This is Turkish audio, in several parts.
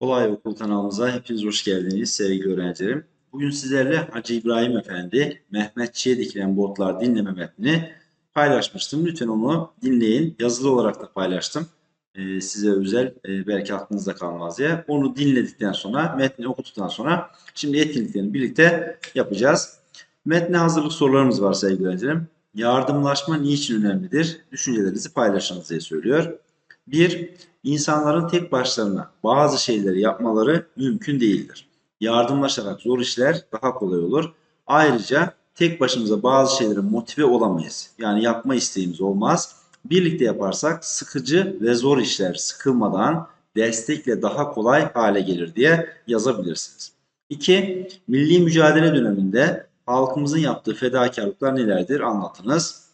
Kolay Okul kanalımıza hepiniz hoş geldiniz sevgili öğrencilerim. Bugün sizlerle Hacı İbrahim Efendi Mehmetçi'ye dikilen botlar dinleme metnini paylaşmıştım. Lütfen onu dinleyin. Yazılı olarak da paylaştım. Ee, size özel e, belki aklınızda kalmaz diye. Onu dinledikten sonra, metni okuduktan sonra şimdi etkinliklerini birlikte yapacağız. Metne hazırlık sorularımız var sevgili öğrencilerim. Yardımlaşma niçin önemlidir? Düşüncelerinizi paylaşınız diye söylüyor. 1. İnsanların tek başlarına bazı şeyleri yapmaları mümkün değildir. Yardımlaşarak zor işler daha kolay olur. Ayrıca tek başımıza bazı şeylere motive olamayız. Yani yapma isteğimiz olmaz. Birlikte yaparsak sıkıcı ve zor işler sıkılmadan destekle daha kolay hale gelir diye yazabilirsiniz. 2. Milli mücadele döneminde halkımızın yaptığı fedakarlıklar nelerdir anlatınız.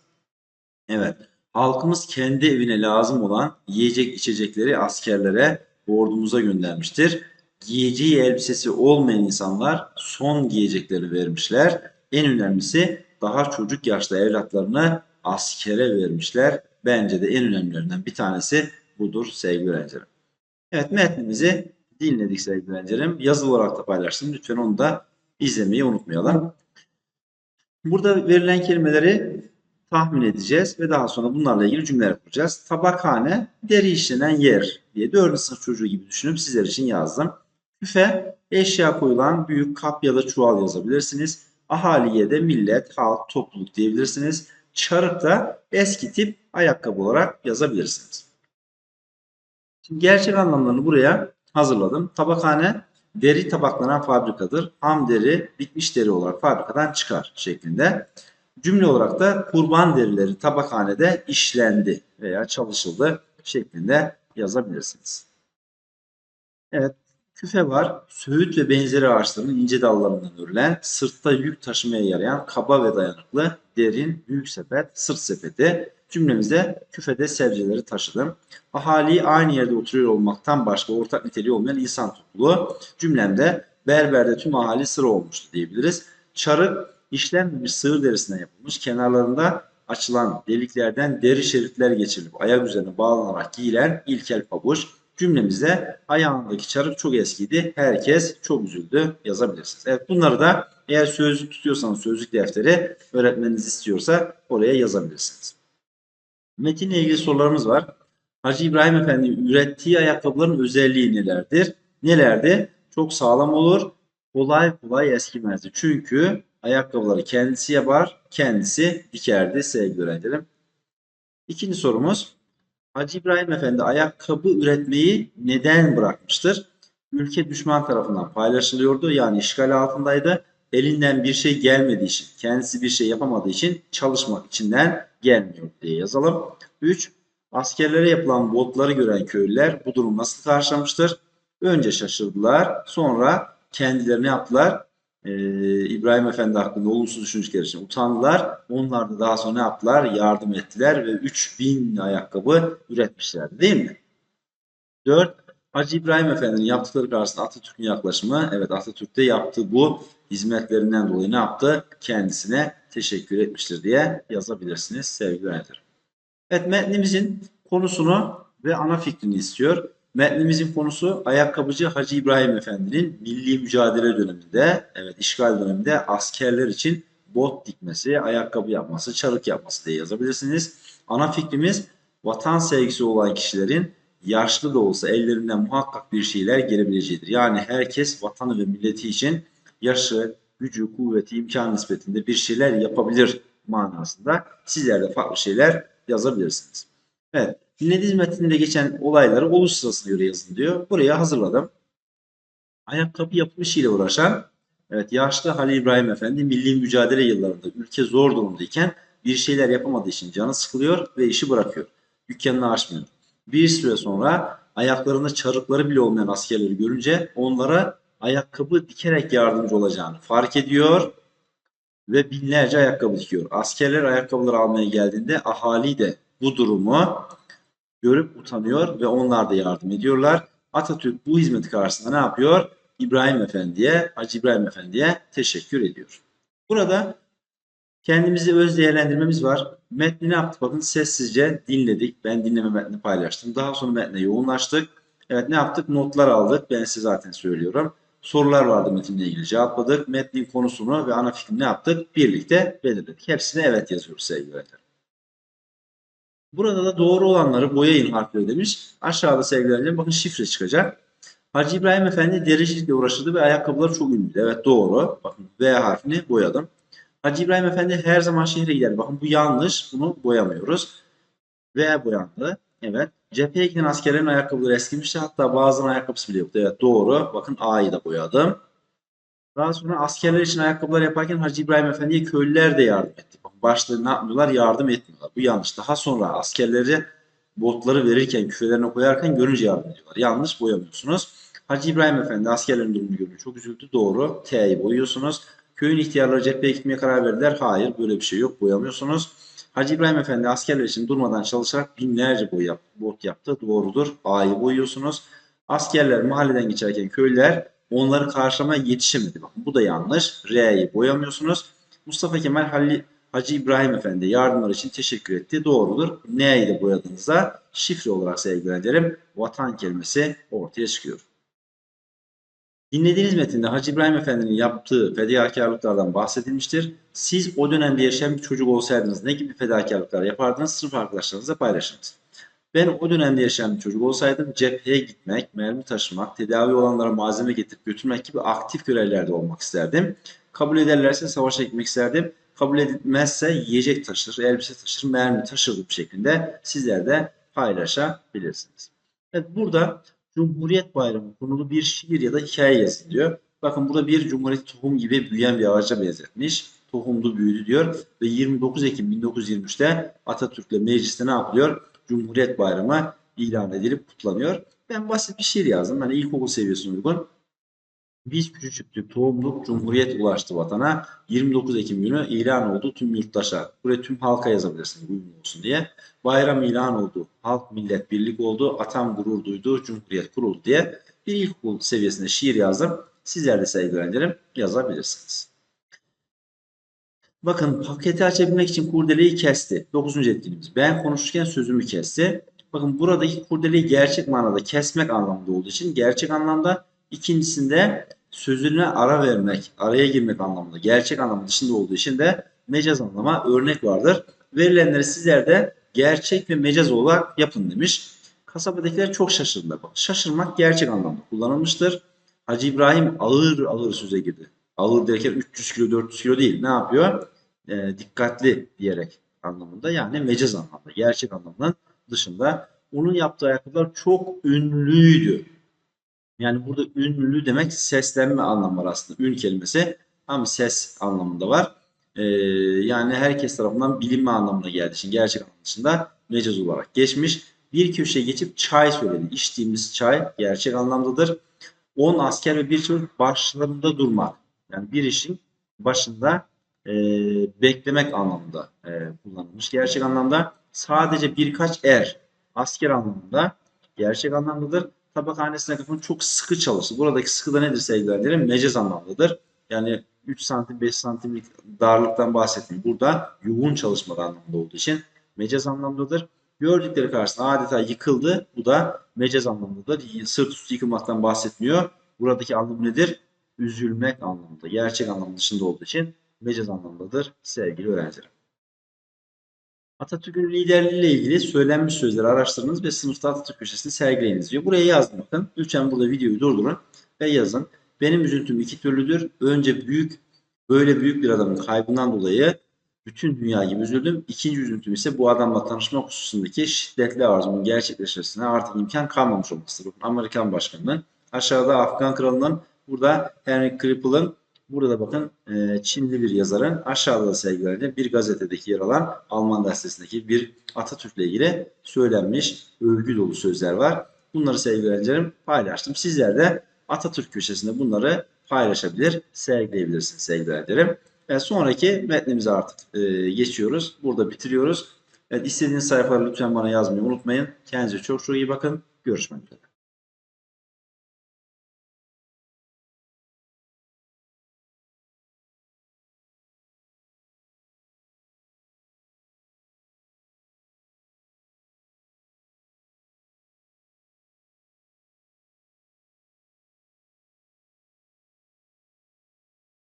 Evet. Halkımız kendi evine lazım olan yiyecek içecekleri askerlere, ordumuza göndermiştir. Giyeceği elbisesi olmayan insanlar son giyecekleri vermişler. En önemlisi daha çocuk yaşta evlatlarını askere vermişler. Bence de en önemlilerinden bir tanesi budur sevgili öğrencilerim. Evet metnimizi dinledik sevgili öğrencilerim. Yazılı olarak da paylaştım. Lütfen onu da izlemeyi unutmayalım. Burada verilen kelimeleri tahmin edeceğiz ve daha sonra bunlarla ilgili cümleler kuracağız. Tabakhane, deri işlenen yer diye dördüncü sınıf çocuğu gibi düşünüp sizler için yazdım. Küfe, eşya koyulan büyük kap ya da çuval yazabilirsiniz. Ahaliye de millet, halk, topluluk diyebilirsiniz. Çarık da eski tip ayakkabı olarak yazabilirsiniz. Şimdi gerçek anlamlarını buraya hazırladım. Tabakhane deri tabaklanan fabrikadır. Ham deri bitmiş deri olarak fabrikadan çıkar şeklinde. Cümle olarak da kurban derileri tabakhanede işlendi veya çalışıldı şeklinde yazabilirsiniz. Evet, küfe var. Söğüt ve benzeri ağaçların ince dallarından örülen, sırtta yük taşımaya yarayan kaba ve dayanıklı, derin, büyük sepet, sırt sepeti. Cümlemizde küfede sebzeleri taşıdım. Ahali aynı yerde oturuyor olmaktan başka ortak niteliği olmayan insan topluluğu. Cümlemde berberde tüm ahali sıra olmuştu diyebiliriz. Çarık işlenmemiş sığır derisinden yapılmış. Kenarlarında açılan deliklerden deri şeritler geçirilip ayak üzerine bağlanarak giyilen ilkel pabuç. Cümlemizde ayağındaki çarık çok eskiydi. Herkes çok üzüldü yazabilirsiniz. Evet bunları da eğer sözlük tutuyorsanız sözlük defteri öğretmeniniz istiyorsa oraya yazabilirsiniz. Metinle ilgili sorularımız var. Hacı İbrahim Efendi ürettiği ayakkabıların özelliği nelerdir? Nelerdi? Çok sağlam olur, kolay kolay eskimezdi. Çünkü ayakkabıları kendisi yapar, kendisi dikerdi sevgili öğrencilerim. İkinci sorumuz. Hacı İbrahim Efendi ayakkabı üretmeyi neden bırakmıştır? Ülke düşman tarafından paylaşılıyordu. Yani işgal altındaydı. Elinden bir şey gelmediği için, kendisi bir şey yapamadığı için çalışmak içinden gelmiyor diye yazalım. 3. Askerlere yapılan botları gören köylüler bu durum nasıl karşılamıştır? Önce şaşırdılar. Sonra kendilerini yaptılar? Ee, İbrahim Efendi hakkında olumsuz düşündükleri için utandılar. Onlar da daha sonra ne yaptılar? Yardım ettiler ve 3000 ayakkabı üretmişlerdi değil mi? 4. Hacı İbrahim Efendi'nin yaptıkları karşısında Atatürk'ün yaklaşımı, evet Atatürk'te yaptığı bu hizmetlerinden dolayı ne yaptı? Kendisine teşekkür etmiştir diye yazabilirsiniz sevgili öğrenciler. Evet metnimizin konusunu ve ana fikrini istiyor. Metnimizin konusu ayakkabıcı Hacı İbrahim Efendi'nin milli mücadele döneminde, evet işgal döneminde askerler için bot dikmesi, ayakkabı yapması, çarık yapması diye yazabilirsiniz. Ana fikrimiz vatan sevgisi olan kişilerin yaşlı da olsa ellerinden muhakkak bir şeyler gelebileceğidir. Yani herkes vatanı ve milleti için yaşı, gücü, kuvveti, imkan nispetinde bir şeyler yapabilir manasında. Sizler de farklı şeyler yazabilirsiniz. Evet. Dinlediğiniz metninde geçen olayları oluş sırasına göre yazın diyor. Buraya hazırladım. Ayakkabı yapımı işiyle uğraşan evet, yaşlı Halil İbrahim Efendi milli mücadele yıllarında ülke zor durumdayken bir şeyler yapamadığı için canı sıkılıyor ve işi bırakıyor. Dükkanını açmıyor. Bir süre sonra ayaklarında çarıkları bile olmayan askerleri görünce onlara ayakkabı dikerek yardımcı olacağını fark ediyor ve binlerce ayakkabı dikiyor. Askerler ayakkabıları almaya geldiğinde ahali de bu durumu görüp utanıyor ve onlar da yardım ediyorlar. Atatürk bu hizmeti karşısında ne yapıyor? İbrahim Efendi'ye, Hacı İbrahim Efendi'ye teşekkür ediyor. Burada kendimizi öz değerlendirmemiz var. Metni ne yaptık? Bakın sessizce dinledik. Ben dinleme metni paylaştım. Daha sonra metne yoğunlaştık. Evet ne yaptık? Notlar aldık. Ben size zaten söylüyorum. Sorular vardı metinle ilgili cevapladık. Metnin konusunu ve ana fikrini ne yaptık? Birlikte belirledik. Hepsine evet yazıyoruz sevgili öğrenciler. Burada da doğru olanları boyayın harfleri demiş. Aşağıda sevgili öğrencilerim bakın şifre çıkacak. Hacı İbrahim Efendi dericilikle uğraşırdı ve ayakkabıları çok ünlüydü. Evet doğru. Bakın V harfini boyadım. Hacı İbrahim Efendi her zaman şehre gider. Bakın bu yanlış. Bunu boyamıyoruz. V boyandı. Evet. Cepheye giden askerlerin ayakkabıları eskimişti. Hatta bazılarının ayakkabısı bile yoktu. Evet doğru. Bakın A'yı da boyadım. Daha sonra askerler için ayakkabılar yaparken Hacı İbrahim Efendi'ye köylüler de yardım etti. Bakın başta ne yapmıyorlar? Yardım etmiyorlar. Bu yanlış. Daha sonra askerleri botları verirken, küfelerine koyarken görünce yardım ediyorlar. Yanlış boyamıyorsunuz. Hacı İbrahim Efendi askerlerin durumunu görünce çok üzüldü. Doğru. T'yi boyuyorsunuz. Köyün ihtiyarları cepheye gitmeye karar verdiler. Hayır böyle bir şey yok. Boyamıyorsunuz. Hacı İbrahim Efendi askerler için durmadan çalışarak binlerce boy yap, bot yaptı. Doğrudur. A'yı boyuyorsunuz. Askerler mahalleden geçerken köylüler onları karşılamaya yetişemedi. Bakın bu da yanlış. R'yi boyamıyorsunuz. Mustafa Kemal Halil Hacı İbrahim Efendi yardımlar için teşekkür etti. Doğrudur. N'yi de boyadığınızda şifre olarak sevgili ederim. Vatan kelimesi ortaya çıkıyor. Dinlediğiniz metinde Hacı İbrahim Efendi'nin yaptığı fedakarlıklardan bahsedilmiştir. Siz o dönemde yaşayan bir çocuk olsaydınız ne gibi fedakarlıklar yapardınız? Sınıf arkadaşlarınızla paylaşınız. Ben o dönemde yaşayan bir çocuk olsaydım cepheye gitmek, mermi taşımak, tedavi olanlara malzeme getirip götürmek gibi aktif görevlerde olmak isterdim. Kabul ederlerse savaşa gitmek isterdim. Kabul edilmezse yiyecek taşır, elbise taşır, mermi taşırdım şeklinde sizler de paylaşabilirsiniz. Evet burada Cumhuriyet Bayramı konulu bir şiir ya da hikaye yazılıyor. Bakın burada bir Cumhuriyet tohum gibi büyüyen bir ağaca benzetmiş. Tohumdu büyüdü diyor ve 29 Ekim 1923'te Atatürk'le mecliste ne yapılıyor? Cumhuriyet Bayramı ilan edilip kutlanıyor. Ben basit bir şiir yazdım. Hani ilkokul seviyesine uygun. Biz küçücüktük, tohumluk, cumhuriyet ulaştı vatana. 29 Ekim günü ilan oldu tüm yurttaşa. Buraya tüm halka yazabilirsiniz uygun olsun diye. Bayram ilan oldu, halk millet birlik oldu, atam gurur duydu, cumhuriyet kuruldu diye bir ilkokul seviyesinde şiir yazdım. Sizler de sevgili öğrencilerim yazabilirsiniz. Bakın paketi açabilmek için kurdeleyi kesti. 9. etkinliğimiz. Ben konuşurken sözümü kesti. Bakın buradaki kurdeleyi gerçek manada kesmek anlamında olduğu için gerçek anlamda ikincisinde sözüne ara vermek, araya girmek anlamında, gerçek anlamı dışında olduğu için de mecaz anlama örnek vardır. Verilenleri sizler de gerçek ve mecaz olarak yapın demiş. Kasabadakiler çok şaşırdılar. Bak, şaşırmak gerçek anlamda kullanılmıştır. Hacı İbrahim ağır ağır söze girdi. Ağır derken 300 kilo 400 kilo değil. Ne yapıyor? E, dikkatli diyerek anlamında yani mecaz anlamda. Gerçek anlamının dışında. Onun yaptığı ayakkabılar çok ünlüydü. Yani burada ünlü demek seslenme anlamı var aslında. Ün kelimesi ama ses anlamında var. Ee, yani herkes tarafından bilinme anlamına geldiği için gerçek anlamı dışında mecaz olarak geçmiş. Bir köşeye geçip çay söyledi. İçtiğimiz çay gerçek anlamdadır. 10 asker ve bir çocuk başlarında durmak. Yani bir işin başında e, beklemek anlamında e, kullanılmış. Gerçek anlamda sadece birkaç er asker anlamında gerçek anlamdadır tabakhanesine kapının çok sıkı çalıştı. Buradaki sıkı da nedir sevgili öğrencilerim? Mecaz anlamdadır. Yani 3 santim 5 santimlik darlıktan bahsetmiyorum. Burada yoğun çalışma anlamında olduğu için mecaz anlamdadır. Gördükleri karşısında adeta yıkıldı. Bu da mecaz anlamdadır. Sırt üstü yıkılmaktan bahsetmiyor. Buradaki anlam nedir? Üzülmek anlamında. Gerçek anlamı dışında olduğu için mecaz anlamdadır sevgili öğrencilerim. Atatürk'ün liderliğiyle ilgili söylenmiş sözleri araştırınız ve sınıfta Atatürk köşesini sergileyiniz diyor. Buraya yazdım bakın. Lütfen burada videoyu durdurun ve yazın. Benim üzüntüm iki türlüdür. Önce büyük, böyle büyük bir adamın kaybından dolayı bütün dünya gibi üzüldüm. İkinci üzüntüm ise bu adamla tanışmak hususundaki şiddetli arzumun gerçekleşmesine artık imkan kalmamış olmasıdır. Amerikan başkanının aşağıda Afgan kralının burada Henry Cripple'ın Burada da bakın e, Çinli bir yazarın aşağıda da bir gazetedeki yer alan Alman gazetesindeki bir Atatürk'le ilgili söylenmiş övgü dolu sözler var. Bunları sevgili paylaştım. Sizler de Atatürk köşesinde bunları paylaşabilir, sergileyebilirsiniz sevgili ve sonraki metnimize artık e, geçiyoruz. Burada bitiriyoruz. Evet, istediğiniz sayfaları lütfen bana yazmayı unutmayın. Kendinize çok çok iyi bakın. Görüşmek üzere.